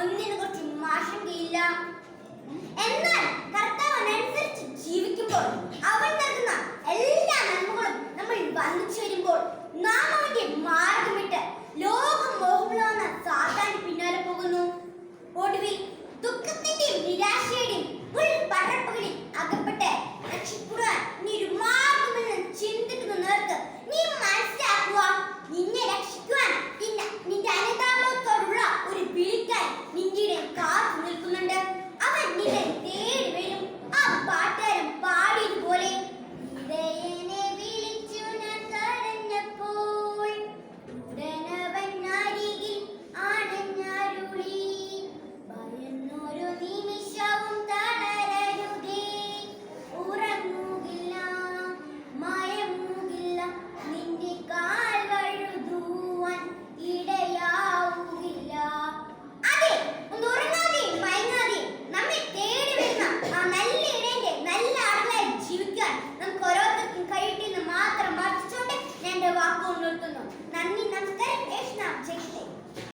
ഒന്നിനെ കുറിച്ച് മാഷുകയില്ല എന്നാൽ കർത്താവ് അനുസരിച്ച് ജീവിക്കുമ്പോൾ അവർ